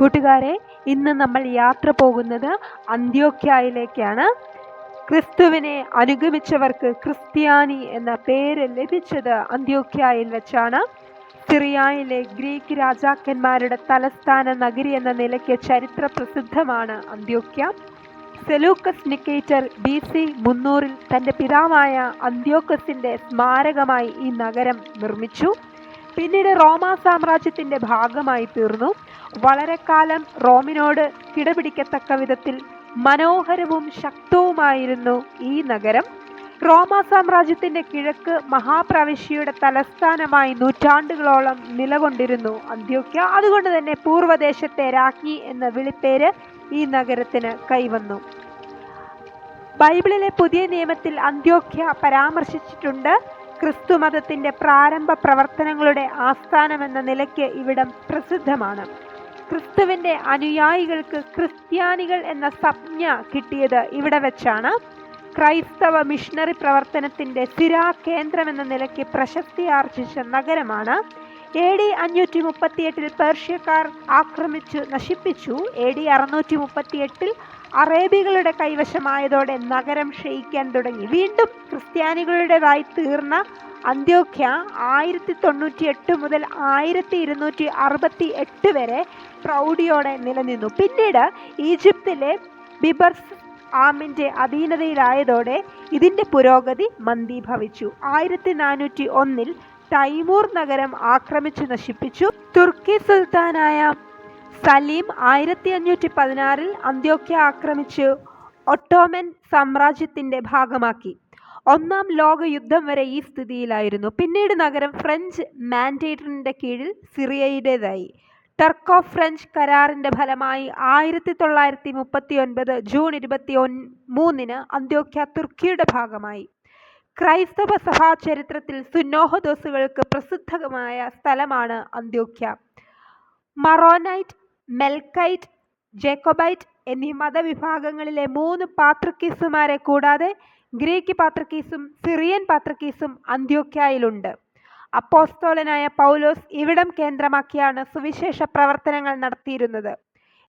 കൂട്ടുകാരെ ഇന്ന് നമ്മൾ യാത്ര പോകുന്നത് അന്ത്യോക്യായിലേക്കാണ് ക്രിസ്തുവിനെ അനുഗമിച്ചവർക്ക് ക്രിസ്ത്യാനി എന്ന പേര് ലഭിച്ചത് അന്ത്യോക്യായിൽ വെച്ചാണ്. സിറിയായിലെ ഗ്രീക്ക് രാജാക്കന്മാരുടെ തലസ്ഥാന നഗരി എന്ന നിലയ്ക്ക് ചരിത്ര പ്രസിദ്ധമാണ് Antiochia Seleucus Nicator B C മുന്നൂറിൽ തന്റെ പിതാവായ അന്ത്യോക്കസിന്റെ സ്മാരകമായി ഈ നഗരം നിർമ്മിച്ചു. പിന്നീട് റോമാ സാമ്രാജ്യത്തിന്റെ ഭാഗമായി തീർന്നു. വളരെ കാലം റോമിനോട് കിടപിടിക്കത്തക്ക വിധത്തിൽ മനോഹരവും ശക്തവുമായിരുന്നു ഈ നഗരം. റോമ സാമ്രാജ്യത്തിന്റെ കിഴക്ക് മഹാപ്രവിശ്യയുടെ തലസ്ഥാനമായി നൂറ്റാണ്ടുകളോളം നിലകൊണ്ടിരുന്നു അന്ത്യോക്യ. അതുകൊണ്ട് തന്നെ പൂർവദേശത്തെ രാജ്ഞി എന്ന വിളിപ്പേര് ഈ നഗരത്തിന് കൈവന്നു. ബൈബിളിലെ പുതിയ നിയമത്തിൽ അന്ത്യോക്യ പരാമർശിച്ചിട്ടുണ്ട്. ക്രിസ്തു മതത്തിന്റെ പ്രാരംഭ പ്രവർത്തനങ്ങളുടെ ആസ്ഥാനമെന്ന നിലയ്ക്ക് ഇവിടം പ്രസിദ്ധമാണ്. ക്രിസ്തുവിന്റെ അനുയായികൾക്ക് ക്രിസ്ത്യാനികൾ എന്ന സംജ്ഞ കിട്ടിയത് ഇവിടെ വെച്ചാണ്. ക്രൈസ്തവ മിഷണറി പ്രവർത്തനത്തിന്റെ സിരാ കേന്ദ്രമെന്ന നിലയ്ക്ക് പ്രശസ്തി ആർജിച്ച നഗരമാണ് എ ഡി അഞ്ഞൂറ്റി മുപ്പത്തിയെട്ടിൽ പേർഷ്യക്കാർ ആക്രമിച്ചു നശിപ്പിച്ചു. എ ഡി അറുന്നൂറ്റി മുപ്പത്തിയെട്ടിൽ അറേബികളുടെ കൈവശമായതോടെ നഗരം ക്ഷയിക്കാൻ തുടങ്ങി. വീണ്ടും ക്രിസ്ത്യാനികളുടേതായി തീർന്ന അന്ത്യോഖ്യ ആയിരത്തി തൊണ്ണൂറ്റി എട്ട് മുതൽ ആയിരത്തി ഇരുന്നൂറ്റി അറുപത്തി എട്ട് വരെ പ്രൗഢിയോടെ നിലനിന്നു. പിന്നീട് ഈജിപ്തിലെ ബിബർസ് ആമിന്റെ അധീനതയിലായതോടെ ഇതിന്റെ പുരോഗതി മന്ദീഭവിച്ചു. ആയിരത്തി നാനൂറ്റി ഒന്നിൽ തൈമൂർ നഗരം ആക്രമിച്ചു നശിപ്പിച്ചു. തുർക്കി സുൽത്താനായ സലീം ആയിരത്തി അഞ്ഞൂറ്റി പതിനാറിൽ അന്ത്യോക്യ ആക്രമിച്ചു. ഒട്ടോമൻ സാമ്രാജ്യത്തിന്റെ ഭാഗമാക്കി. ഒന്നാം ലോക യുദ്ധം വരെ ഈ സ്ഥിതിയിലായിരുന്നു. പിന്നീട് നഗരം ഫ്രഞ്ച് മാൻഡേറ്ററിന്റെ കീഴിൽ സിറിയയുടേതായി. ടർക്കോ ഫ്രഞ്ച് കരാറിന്റെ ഫലമായി ആയിരത്തി തൊള്ളായിരത്തി മുപ്പത്തി ഒൻപത് ജൂൺ ഇരുപത്തി ഒൻ മൂന്നിന് അന്ത്യോക്യ തുർക്കിയുടെ ഭാഗമായി. ക്രൈസ്തവ സഭാ ചരിത്രത്തിൽ സുന്നോഹദോസുകൾക്ക് പ്രസിദ്ധമായ സ്ഥലമാണ് അന്ത്യോക്യ. മറോനൈറ്റ് മെൽക്കൈറ്റ് ജേക്കോബൈറ്റ് എന്നീ മതവിഭാഗങ്ങളിലെ മൂന്ന് പാത്രക്കീസുമാരെ കൂടാതെ ഗ്രീക്ക് പാത്രക്കീസും സിറിയൻ പാത്രക്കീസും അന്ത്യോക്യയിലുണ്ട്. അപ്പോസ്തോലനായ പൗലോസ് ഇവിടം കേന്ദ്രമാക്കിയാണ് സുവിശേഷ പ്രവർത്തനങ്ങൾ നടത്തിയിരുന്നത്.